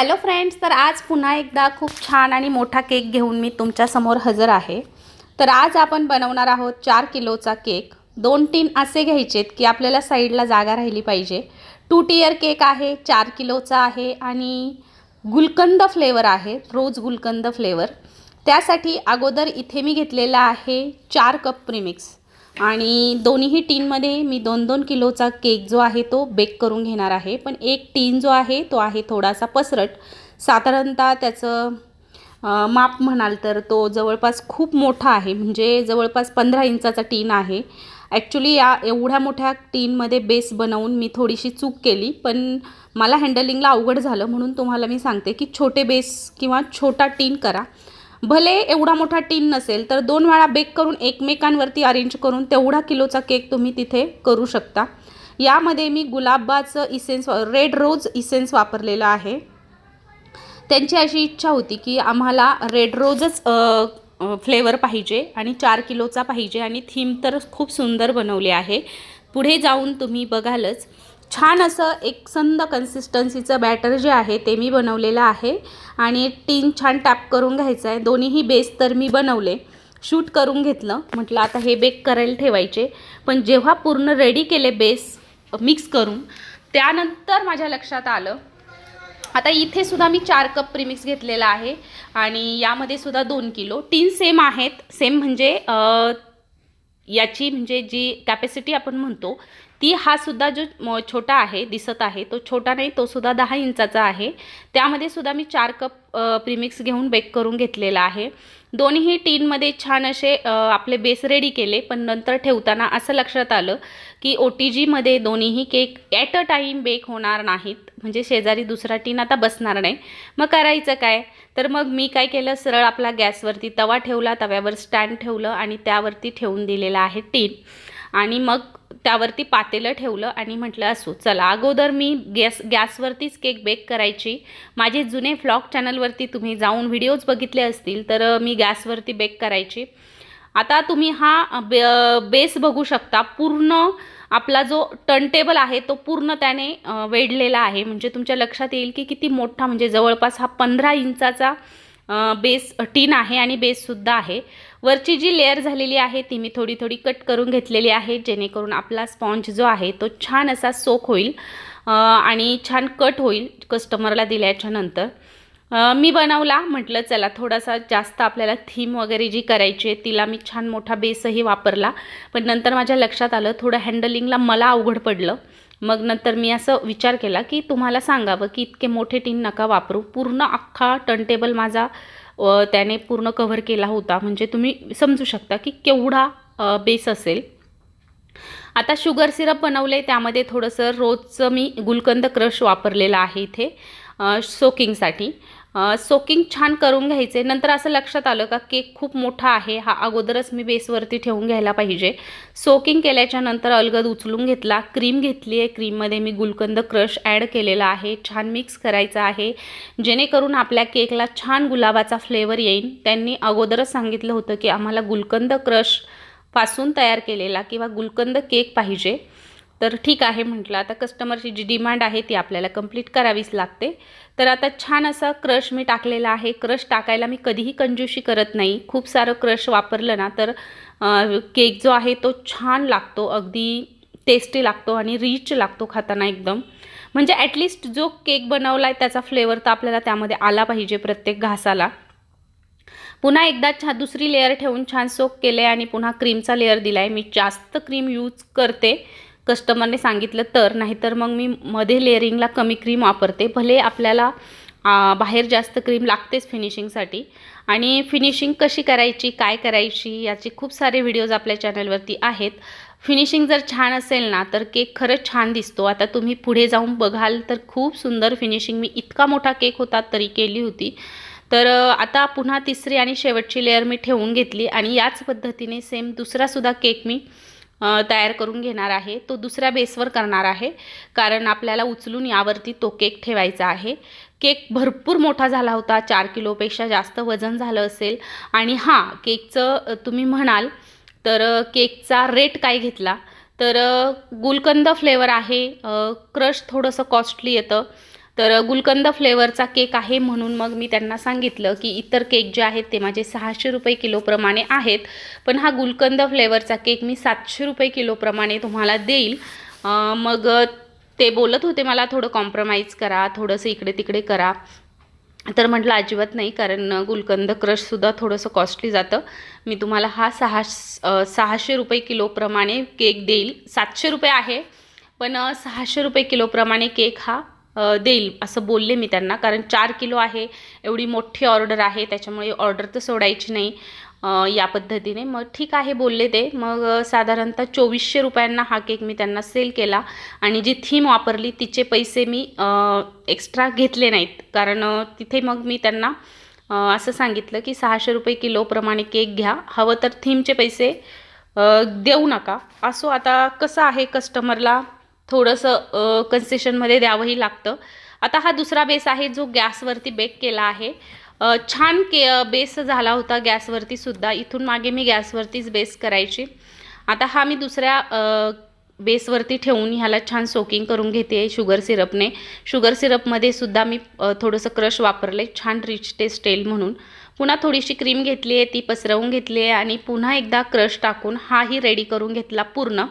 Hello friends तर आज पुन्हा एकदा खूप छान आणि मोठा केक घेऊन मी तुमच्यासमोर हजर आहे. तर आज आपण बनवणार आहोत चार किलोचा केक. दोन टीन असे घ्यायचेत की आपल्याला साईडला जागा राहिली पाहिजे. टू टियर केक आहे चार किलोचा आहे आणि गुलकंद फ्लेवर आहे रोज गुलकंद फ्लेवर त्यासाठी अगोदर इथे मी घेतलेला आहे चार कप प्रीमिक्स आणि दोन्हीही टीनमध्ये मी दोन दोन किलोचा केक जो आहे तो बेक करून घेणार आहे. पण एक टीन जो आहे तो आहे थोडासा पसरट. साधारणतः त्याचं माप म्हणाल तर तो जवळपास खूप मोठा आहे. म्हणजे जवळपास पंधरा इंचाचा टीन आहे. ॲक्च्युली या एवढ्या मोठ्या टीनमध्ये बेस बनवून मी थोडीशी चूक केली. पण मला हँडलिंगला अवघड झालं म्हणून तुम्हाला मी सांगते की छोटे बेस किंवा छोटा टीन करा. भले एवढा मोठा टीन नसेल तर दोन वेळा बेक करून एकमेकांवरती अरेंज करून तेवढा किलोचा केक तुम्ही तिथे करू शकता. यामध्ये मी गुलाबाचं इसेन्स रेड रोज इसेन्स वापरलेलं आहे. त्यांची अशी इच्छा होती की आम्हाला रेड रोजच फ्लेवर पाहिजे आणि चार किलोचा पाहिजे आणि थीम तर खूप सुंदर बनवली आहे. पुढे जाऊन तुम्ही बघालच. छान असं एक संद कन्सिस्टन्सीचं बॅटर जे आहे ते मी बनवलेलं आहे. आणि टीन छान टॅप करून घ्यायचं आहे. दोन्हीही बेस तर मी बनवले. शूट करून घेतलं. म्हटलं आता हे बेक करायला ठेवायचे. पण जेव्हा पूर्ण रेडी केले बेस मिक्स करून त्यानंतर माझ्या लक्षात आलं. आता इथे सुद्धा मी चार कप प्रीमिक्स घेतलेला आहे. आणि यामध्ये सुद्धा दोन किलो. टीन सेम आहेत. सेम म्हणजे याची म्हणजे जी कॅपॅसिटी आपण म्हणतो ती हा सुद्धा जो म- छोटा आहे दिसत आहे तो छोटा नाही तो सुद्धा दहा इंचाचा आहे. त्यामध्ये सुद्धा मी चार कप प्रीमिक्स घेऊन बेक करून घेतलेला आहे. दोन्ही टीनमध्ये छान असे आपले बेस रेडी केले पण नंतर ठेवताना असं लक्षात आलं की ओ टी जीमध्ये दोन्हीही cake at a time bake होणार नाहीत. म्हणजे शेजारी दुसरा टीन आता बसणार नाही. मग करायचं काय? तर मग मी काय केलं? सरळ आपला गॅसवरती तवा ठेवला तव्यावर स्टँड ठेवलं आणि त्यावरती ठेवून दिलेलं आहे टीन. आणि मग त्यावरती पातेलं ठेवलं आणि म्हटलं असो चला अगोदर मी गॅस गॅसवरतीच केक बेक करायची. माझे जुने फ्लॉग चॅनलवरती तुम्ही जाऊन व्हिडिओज बघितले असतील तर मी गॅसवरती बेक करायची. आता तुम्ही हा बे बेस बघू शकता. पूर्ण आपला जो टर्नटेबल आहे तो पूर्ण त्याने वेढलेला आहे. म्हणजे तुमच्या लक्षात येईल की किती मोठा म्हणजे जवळपास हा पंधरा इंचाचा बेस टीन आहे आणि बेससुद्धा आहे. वरची जी लेअर झालेली आहे ती मी थोडी थोडी कट करून घेतलेली आहे जेणेकरून आपला स्पॉन्ज जो आहे तो छान असा सोक होईल आणि छान कट होईल कस्टमरला दिल्याच्या नंतर. मी बनवला म्हटलं चला थोडासा जास्त आपल्याला थीम वगैरे जी करायची आहे तिला मी छान मोठा बेसही वापरला. पण नंतर माझ्या लक्षात आलं थोडं हँडलिंगला मला अवघड पडलं. मग नंतर मी असं विचार केला की तुम्हाला सांगावं की इतके मोठे टीन नका वापरू. पूर्ण अख्खा टर्नटेबल माझा त्याने पूर्ण कव्हर केला होता. म्हणजे तुम्ही समजू शकता की केवढा बेस असेल. आता शुगर सिरप बनवले त्यामध्ये थोडंसं रोजचं मी गुलकंद क्रश वापरलेलं आहे इथे सोकिंगसाठी सोकिंग छान करून घ्यायचे. नंतर असं लक्षात आलं का केक खूप मोठा आहे. हा अगोदरच मी बेसवरती ठेवून घ्यायला पाहिजे. सोकिंग केल्याच्यानंतर अलगद उचलून घेतला. क्रीम घेतली आहे. क्रीममध्ये मी गुलकंद क्रश ॲड केलेला आहे. छान मिक्स करायचं आहे. जेणेकरून आपल्या केकला छान गुलाबाचा फ्लेवर येईल त्यांनी अगोदरच सांगितलं होतं की आम्हाला गुलकंद क्रशपासून तयार केलेला किंवा गुलकंद केक पाहिजे. तर ठीक आहे म्हटलं. आता कस्टमरची जी डिमांड आहे ती आपल्याला कंप्लीट करावीच लागते. तर आता छान असा क्रश मी टाकलेला आहे. क्रश टाकायला मी कधीही कंजूशी करत नाही. खूप सारं क्रश वापरलं ना तर केक जो आहे तो छान लागतो. अगदी टेस्टी लागतो आणि रिच लागतो खाताना एकदम. म्हणजे ॲटलिस्ट जो केक बनवला आहे त्याचा फ्लेवर तर आपल्याला त्यामध्ये आला पाहिजे प्रत्येक घासाला. पुन्हा एकदा छान दुसरी लेअर ठेवून छान सोक केले आणि पुन्हा क्रीमचा लेअर दिला आहे मी जास्त क्रीम यूज करते. कस्टमरने सांगितलं तर नाहीतर मग मी मध्ये लेअरिंगला कमी क्रीम वापरते. भले आपल्याला बाहेर जास्त क्रीम लागतेच फिनिशिंगसाठी आणि फिनिशिंग कशी करायची काय करायची याचे खूप सारे व्हिडिओज आपल्या चॅनलवरती आहेत. फिनिशिंग जर छान असेल ना तर केक खरंच छान दिसतो. आता तुम्ही पुढे जाऊन बघाल तर खूप सुंदर फिनिशिंग मी इतका मोठा केक होता तरी केली होती. तर आता पुन्हा तिसरी आणि शेवटची लेअर मी ठेवून घेतली आणि याच पद्धतीने सेम दुसरासुद्धा केक मी तयार करून घेणार आहे. तो दुसऱ्या बेसवर करणार आहे. कारण आपल्याला उचलून यावरती तो केक ठेवायचा आहे. केक भरपूर मोठा झाला होता. चार किलोपेक्षा जास्त वजन झालं असेल. आणि हां केकचं तुम्ही म्हणाल तर केकचा रेट काय घेतला? तर गुलकंद फ्लेवर आहे. क्रश थोडंसं कॉस्टली येतं. तर गुलकंद फ्लेवरचा केक आहे म्हणून मग मी त्यांना सांगितलं की इतर केक जे आहेत ते माझे सहाशे रुपये किलोप्रमाणे आहेत. पण हा गुलकंद फ्लेवरचा केक मी सातशे रुपये किलोप्रमाणे तुम्हाला देईल. मग ते बोलत होते मला थोडं कॉम्प्रोमाइज करा थोडंसं इकडे तिकडे करा. तर म्हटलं अजिबात नाही कारण गुलकंद क्रशसुद्धा थोडंसं कॉस्टली जातं. मी तुम्हाला हा सहा सहाशे रुपये किलोप्रमाणे केक देईल. सातशे रुपये आहे पण सहाशे रुपये किलोप्रमाणे केक हा देईल असं बोलले मी त्यांना. कारण चार किलो आहे एवढी मोठी ऑर्डर आहे त्याच्यामुळे ऑर्डर तर सोडायची नाही या पद्धतीने. मग ठीक आहे बोलले ते. मग साधारणतः चोवीसशे रुपयांना हा केक मी त्यांना सेल केला आणि जी थीम वापरली तिचे पैसे मी एक्स्ट्रा घेतले नाहीत. कारण तिथे मग मी त्यांना असं सांगितलं की सहाशे रुपये किलोप्रमाणे केक घ्या. हवं तर थीमचे पैसे देऊ नका. असो आता कसं आहे कस्टमरला थोडंसं कन्सेशनमध्ये द्यावंही लागतं. आता हा दुसरा बेस आहे जो गॅसवरती बेक केला आहे. छान के बेस झाला होता गॅसवरती सुद्धा. इथून मागे मी गॅसवरतीच बेस करायची. आता हा मी दुसऱ्या बेसवरती ठेवून ह्याला छान सोकिंग करून घेते शुगर सिरपने शुगर सिरपमध्ये सुद्धा मी थोडंसं क्रश वापरले. छान रिच टेस्ट येईल म्हणून. पुन्हा थोडीशी क्रीम घेतली आहे ती पसरवून घेतली आहे आणि पुन्हा एकदा क्रश टाकून हाही रेडी करून घेतला पूर्ण.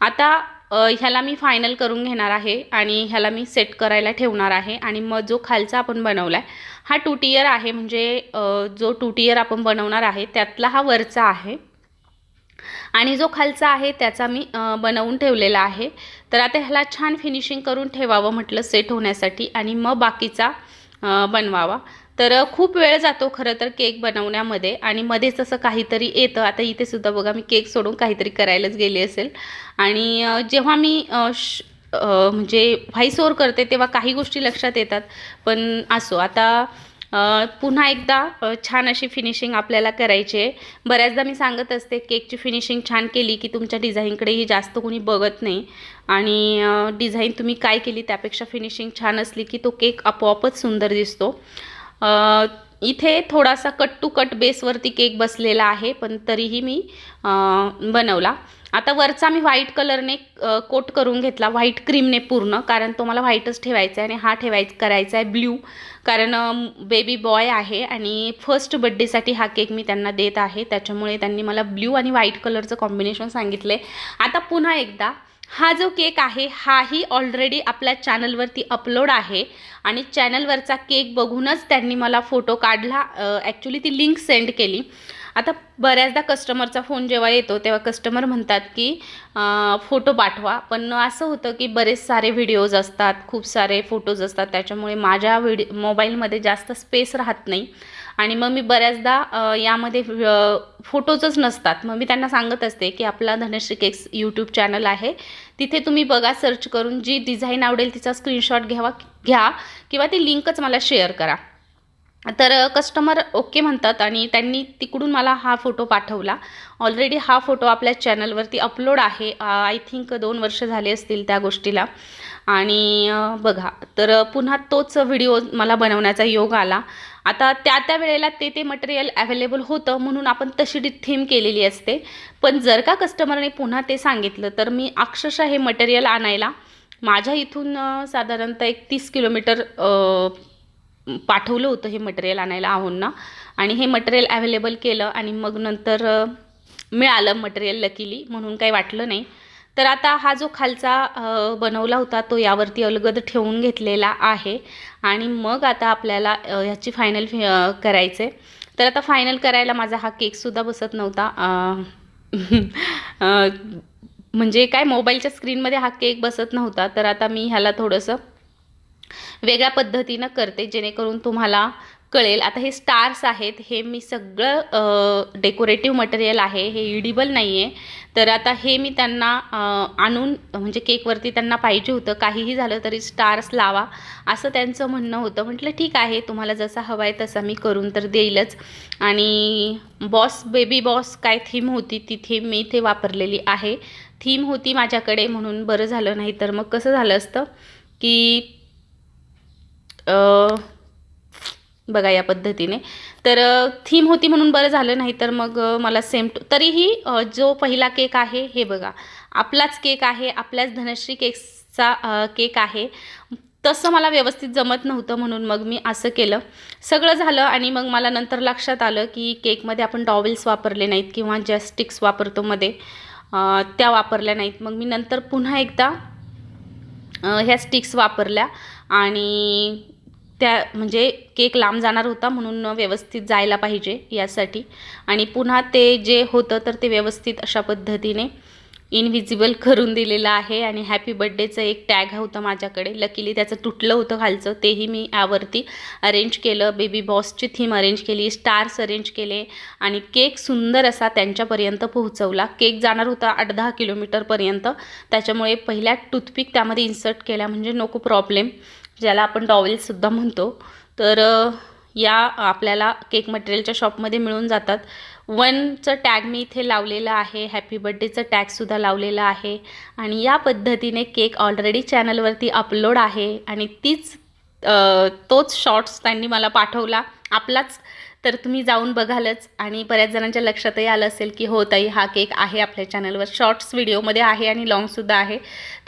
आता ह्याला मी फायनल करून घेणार आहे आणि ह्याला मी सेट करायला ठेवणार आहे आणि मग जो खालचा आपण बनवला आहे हा टू टियर आहे म्हणजे जो टू टियर आपण बनवणार आहे त्यातला हा वरचा आहे. आणि जो खालचा आहे त्याचा मी बनवून ठेवलेला आहे. तर आता ह्याला छान फिनिशिंग करून ठेवावं म्हटलं सेट होण्यासाठी आणि मग बाकीचा बनवावा. तर खूप वेळ जातो खरं तर केक बनवण्यामध्ये आणि मध्येच असं काहीतरी येतं. आता इथे सुद्धा बघा मी केक सोडून काहीतरी करायलाच गेली असेल. आणि जेव्हा मी श म्हणजे व्हाईस ओवर करते तेव्हा काही गोष्टी लक्षात येतात. पण असो आता पुन्हा एकदा छान अशी फिनिशिंग आपल्याला करायची आहे. बऱ्याचदा मी सांगत असते केकची फिनिशिंग छान केली की तुमच्या डिझाईनकडेही जास्त कोणी बघत नाही. आणि डिझाईन तुम्ही काय केली त्यापेक्षा फिनिशिंग छान असली की तो केक आपोआपच सुंदर दिसतो. इथे थोडासा कट टू कट बेसवरती केक बसलेला आहे पण तरीही मी बनवला. आता वरचा मी व्हाईट कलरने कोट करून घेतला. व्हाईट क्रीमने पूर्ण कारण तो मला व्हाईटच ठेवायचा आहे आणि हा ठेवायचा करायचा आहे ब्ल्यू कारण बेबी बॉय आहे आणि फर्स्ट बड्डेसाठी हा केक मी त्यांना देत आहे. त्याच्यामुळे त्यांनी मला ब्ल्यू आणि व्हाईट कलरचं कॉम्बिनेशन सांगितलं आहे आता पुन्हा एकदा हा जो केक आहे हाही ऑलरेडी आपल्या चॅनलवरती अपलोड आहे. आणि चॅनलवरचा केक बघूनच त्यांनी मला फोटो काढला. ॲक्च्युली ती लिंक सेंड केली. आता बऱ्याचदा कस्टमरचा फोन जेव्हा येतो तेव्हा कस्टमर म्हणतात की फोटो पाठवा. पण असं होतं की बरेच सारे व्हिडिओज असतात खूप सारे फोटोज असतात. त्याच्यामुळे माझ्या व्हिडिओ मोबाईलमध्ये जास्त स्पेस राहत नाही. आणि मग मी बऱ्याचदा यामध्ये फोटोजच नसतात. मग मी त्यांना सांगत असते की आपला धनश्री केक्स यूट्यूब चॅनल आहे. तिथे तुम्ही बघा सर्च करून जी डिझाईन आवडेल तिचा स्क्रीनशॉट घ्यावा घ्या किंवा ती लिंकच मला शेअर करा. तर कस्टमर ओके म्हणतात आणि त्यांनी तिकडून मला हा फोटो पाठवला. ऑलरेडी हा फोटो आपल्या चॅनलवरती अपलोड आहे. आय थिंक दोन वर्ष झाले असतील त्या गोष्टीला. आणि बघा तर पुन्हा तोच व्हिडिओ मला बनवण्याचा योग आला. आता त्या त्या वेळेला ते ते मटेरियल अवेलेबल होतं म्हणून आपण तशी डी थीम केलेली असते. पण जर का कस्टमरने पुन्हा ते सांगितलं तर मी अक्षरशः हे मटेरियल आणायला माझ्या इथून साधारणतः एक तीस किलोमीटर पाठवलं होतं हे मटेरियल आणायला आहोंना. आणि हे मटेरियल अवेलेबल केलं आणि मग नंतर मिळालं मटेरियल लकीली म्हणून काही वाटलं नाही. तर आता हा जो खालचा बनवला होता तो यावरती अलगद ठेवून घेतलेला आहे. आणि मग आता आपल्याला ह्याची फायनल करायचं. आहे तर आता फायनल करायला माझा हा केकसुद्धा बसत नव्हता. म्हणजे काय मोबाईलच्या स्क्रीनमध्ये हा केक बसत नव्हता. तर आता मी ह्याला थोडंसं वेगळ्या पद्धतीनं करते जेणेकरून तुम्हाला कळेल. आता हे स्टार्स आहेत हे मी सगळं डेकोरेटिव्ह मटेरियल आहे हे इडिबल नाही आहे तर आता हे मी त्यांना आणून म्हणजे केकवरती त्यांना पाहिजे होतं. काहीही झालं तरी स्टार्स लावा असं त्यांचं म्हणणं होतं. म्हटलं ठीक आहे तुम्हाला जसा हवा आहे तसा मी करून तर देईलच. आणि बॉस बेबी बॉस काय थीम होती ती थीम मी इथे वापरलेली आहे. थीम होती माझ्याकडे म्हणून बरं झालं नाही तर मग कसं झालं असतं की बघा या पद्धतीने. तर थीम होती म्हणून बरं झालं नाही तर मग मला सेम टू तरीही जो पहिला केक आहे हे बघा. आपलाच केक आहे आपल्याच धनश्री केक्सचा केक आहे. तसं मला व्यवस्थित जमत नव्हतं म्हणून मग मी असं केलं. सगळं झालं आणि मग मला नंतर लक्षात आलं की केकमध्ये आपण डॉवेल्स वापरले नाहीत किंवा ज्या स्टिक्स वापरतो मध्ये त्या वापरल्या नाहीत. मग मी नंतर पुन्हा एकदा ह्या स्टिक्स वापरल्या आणि त्या म्हणजे केक लांब जाणार होता म्हणून व्यवस्थित जायला पाहिजे यासाठी. आणि पुन्हा ते जे होतं तर ते व्यवस्थित अशा पद्धतीने इनव्हिजिबल करून दिलेलं आहे. आणि हॅपी बड्डेचं एक टॅग होतं माझ्याकडे. लकीली त्याचं तुटलं होतं खालचं. तेही मी यावरती अरेंज केलं. बेबी बॉसची थीम अरेंज केली. स्टार्स अरेंज केले. आणि केक सुंदर असा त्यांच्यापर्यंत पोहोचवला. केक जाणार होता आठ दहा किलोमीटरपर्यंत त्याच्यामुळे पहिल्या टूथपिक त्यामध्ये इन्सर्ट केल्या. म्हणजे नको प्रॉब्लेम ज्याला आपण डॉवेलसुद्धा म्हणतो. तर या आपल्याला केक मटेरियलच्या शॉपमध्ये मिळून जातात. वनचं टॅग मी इथे लावलेलं आहे. हॅपी बड्डेचं टॅगसुद्धा लावलेलं आहे. आणि या पद्धतीने केक ऑलरेडी चॅनलवरती अपलोड आहे. आणि तीच तोच शॉर्ट्स त्यांनी मला पाठवला. आपलाच तर तुम्ही जाऊन बघालच आणि बऱ्याच जणांच्या लक्षातही आलं असेल की हो ताई हा केक आहे आपल्या चॅनलवर शॉर्ट्स व्हिडिओमध्ये आहे आणि लॉंगसुद्धा आहे.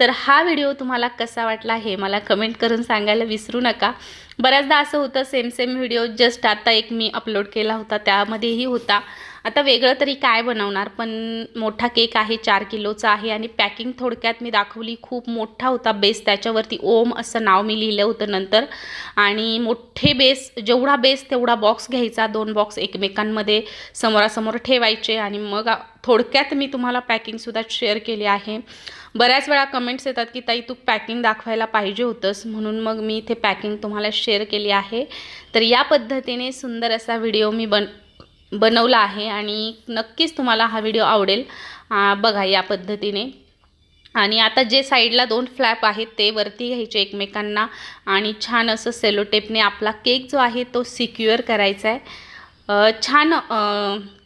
तर हा व्हिडिओ तुम्हाला कसा वाटला हे मला कमेंट करून सांगायला विसरू नका. बऱ्याचदा असं होतं सेम सेम व्हिडिओ जस्ट आता एक मी अपलोड केला होता त्यामध्येही होता. आता वेगळं तरी काय बनवणार? पण मोठा केक आहे चार किलोचा आहे आणि पॅकिंग थोडक्यात मी दाखवली. खूप मोठा होता बेस त्याच्यावरती ओम असं नाव मी लिहिलं होतं नंतर. आणि मोठे बेस जेवढा बेस तेवढा बॉक्स घ्यायचा. दोन बॉक्स एकमेकांमध्ये समोरासमोर ठेवायचे आणि मग थोडक्यात मी तुम्हाला पॅकिंगसुद्धा शेअर केली आहे. बऱ्याच वेळा कमेंट्स येतात की ताई तू पॅकिंग दाखवायला पाहिजे होतंस. म्हणून मग मी इथे पॅकिंग तुम्हाला शेअर केली आहे. तर या पद्धतीने सुंदर असा व्हिडिओ मी बन बनवला आहे आणि नक्कीच तुम्हाला हा व्हिडिओ आवडेल. बघा या पद्धतीने. आणि आता जे साईडला दोन फ्लॅप आहेत ते वरती घ्यायचे एकमेकांना. आणि छान असं सेलोटेपने आपला केक जो आहे तो सिक्युअर करायचा आहे. छान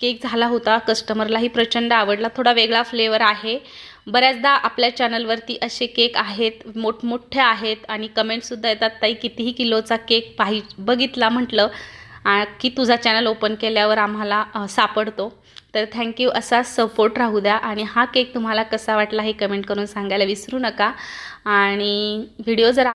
केक झाला होता. कस्टमरलाही प्रचंड आवडला. थोडा वेगळा फ्लेवर आहे. बऱ्याचदा आपल्या चॅनलवरती असे केक आहेत मोठमोठे आहेत. आणि कमेंटसुद्धा येतात ताई कितीही किलोचा केक पाहि बघितला म्हटलं की तुझा चॅनल ओपन केल्यावर आम्हाला सापडतो. तर थँक्यू असा सपोर्ट राहू द्या. आणि हा केक तुम्हाला कसा वाटला हे कमेंट करून सांगायला विसरू नका. आणि व्हिडिओ जर